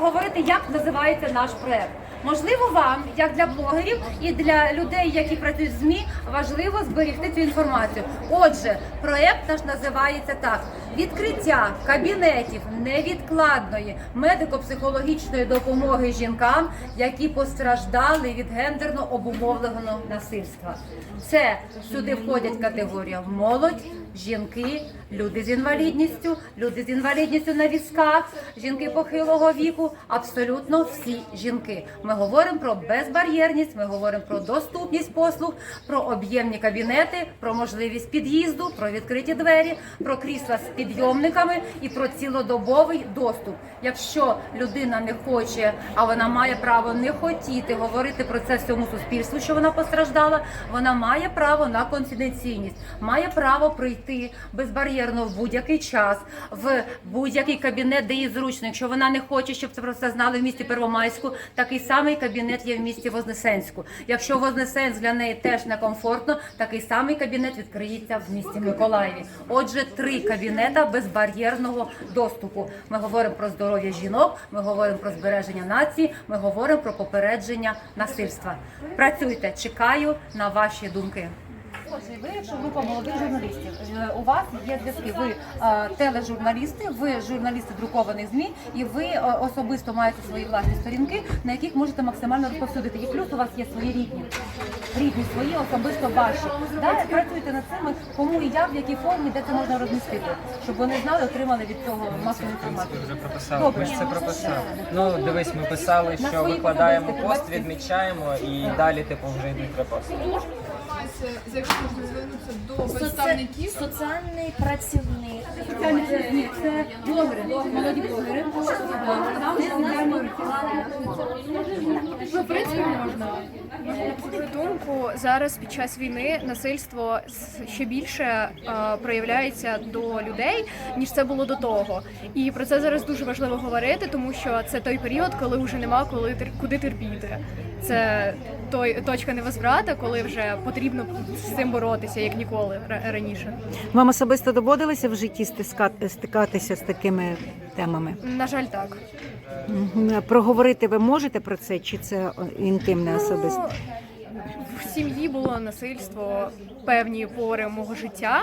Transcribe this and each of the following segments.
Говорити, як називається наш проект. Можливо, вам, як для блогерів і для людей, які працюють в ЗМІ, важливо зберегти цю інформацію. Отже, проект наш називається так: відкриття кабінетів невідкладної медико-психологічної допомоги жінкам, які постраждали від гендерно обумовленого насильства. Це сюди входять категорія молодь, жінки, люди з інвалідністю, люди з інвалідністю на візках, жінки похилого віку, абсолютно всі жінки. Ми говоримо про безбар'єрність, ми говоримо про доступність послуг, про об'ємні кабінети, про можливість під'їзду, про відкриті двері, про крісла з підйомниками і про цілодобовий доступ. Якщо людина не хоче, а вона має право не хотіти говорити про це всьому суспільству, що вона постраждала, вона має право на конфіденційність, має право прийти безбар'єрно в будь-який час, в будь-який кабінет, де їй зручно. Якщо вона не хоче, щоб це про це знали в місті Первомайську, такий самий кабінет є в місті Вознесенську. Якщо Вознесенськ для неї теж некомфортно, такий самий кабінет відкриється в місті Миколаєві. Отже, три кабінета безбар'єрного доступу. Ми говоримо про здоров'я жінок, ми говоримо про збереження нації, ми говоримо про попередження насильства. Працюйте, чекаю на ваші думки. Отже, ви, якщо група молодих журналістів, е, у вас є зв'язки. Ви е, тележурналісти, ви журналісти друкованих змі, і ви е, особисто маєте свої власні сторінки, на яких можете максимально розповсюдити. І плюс у вас є свої рідні, рідні свої, особисто ваші. Да, працюйте над цим, кому і як, в якій формі, де це можна розмістити, щоб вони знали, отримали від цього масову інформацію. Вже прописали. Добре. Ми ж це прописали. Ну дивись, ми писали, На що викладаємо пост, відмічаємо і далі, типу, вже йдуть репости. Інформація, з якою можна звернутися до представників. Соціальний працівник. Ні, це блогери, молоді блогери. Ну, в принципі, можна. Думку, зараз під час війни насильство ще більше е, проявляється до людей, ніж це було до того. І про це зараз дуже важливо говорити, тому що це той період, коли вже нема коли куди терпіти. Це той точка невозврата, коли вже потрібно з цим боротися, як ніколи ра- раніше. Вам особисто доводилося в житті стискати, стикатися з такими темами? На жаль, так. Проговорити ви можете про це, чи це інтимне особисто? Ну, в сім'ї було насильство певні пори мого життя,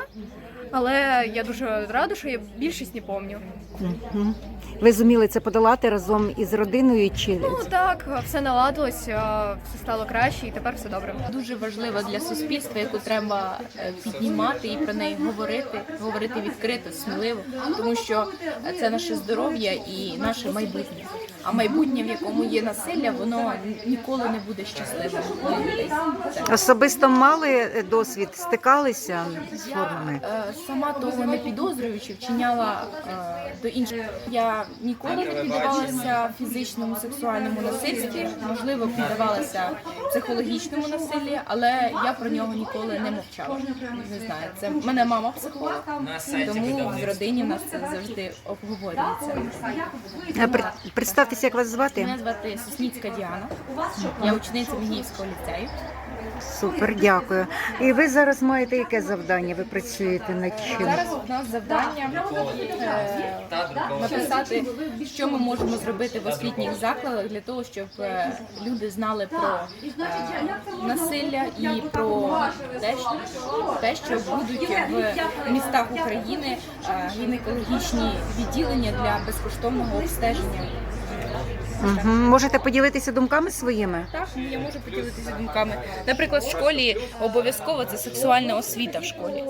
але я дуже рада, що я більшість не пам'ятаю. Мгм. Ви зуміли це подолати разом із родиною? Чи Ну так, все наладилося, все стало краще, і тепер все добре. Дуже важлива для суспільства, яку треба е, піднімати і про неї говорити, говорити відкрито, сміливо, тому що це наше здоров'я і наше майбутнє. А майбутнє, в якому є насилля, воно ніколи не буде щасливим особисто мали досвід, стикалися з формами? Е, Сама того не підозрюючи, вчиняла е, до інших. Я ніколи не піддавалася фізичному сексуальному насильстві, можливо, піддавалася психологічному насиллі, але я про нього ніколи не мовчала. Не знаю, це в мене мама психолог, тому в родині в нас це завжди обговорюється. Е, при- Представтеся, як вас звати? Мене звати Сосніцька Діана. Я учениця Мігіївського ліцею. Супер, дякую. І ви зараз маєте яке завдання? Ви працюєте над чим? Зараз у нас завдання е, написати, що ми можемо зробити в освітніх закладах для того, щоб е, люди знали про е, насилля і про те, що, те, що будуть в містах України е, гінекологічні відділення для безкоштовного обстеження. Мгм. Можете поділитися думками своїми? Так, я можу поділитися думками. Наприклад, в школі обов'язково це сексуальна освіта в школі.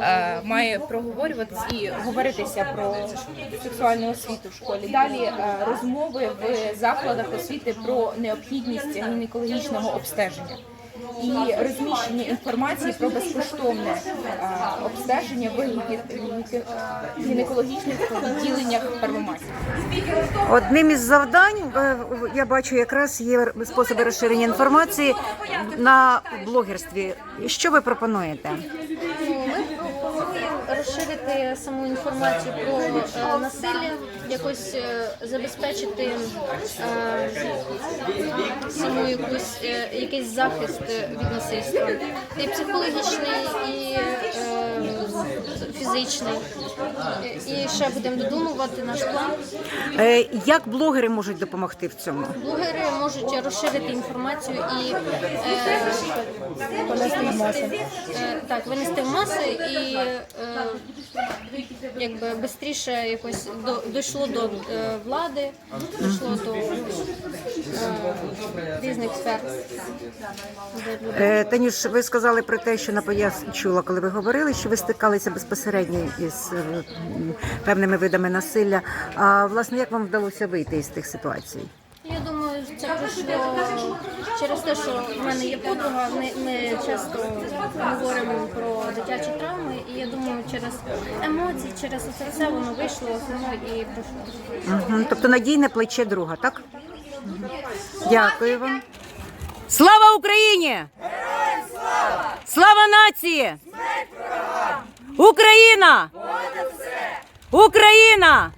Е, має проговорюватися і говоритися про сексуальну освіту в школі. Далі е, розмови в закладах освіти про необхідність гінекологічного обстеження. І розміщення інформації про безкоштовне обстеження в гі- гінекологічних відділеннях Первомайська. Одним із завдань е, я бачу якраз є способи розширення інформації на блогерстві. Що ви пропонуєте? Розширити саму інформацію про е, насилля, якось е, забезпечити е, саму якусь е, якийсь захист від насильства, і психологічний, і фізичний. І ще будемо додумувати наш план. Е, Як блогери можуть допомогти в цьому? Блогери можуть розширити інформацію і е, винести, е, так, винести в маси і е, якби швидше якось до, дійшло до е, влади, дійшло до різних сфер. Е, Танюш, ви сказали про те, що на я чула, коли ви говорили, що ви стикалися безпосередньо із е, м, певними видами насилля. А власне, як вам вдалося вийти із тих ситуацій? Я думаю, це пройшло через те, що в мене є подруга. Ми, ми часто говоримо про дитячі травми, і я думаю, через емоції, через це воно вийшло само і пройшло. Мгм. Тобто надійне плече друга, так? Дякую вам. Слава Україні! Слава нації! Україна! Україна!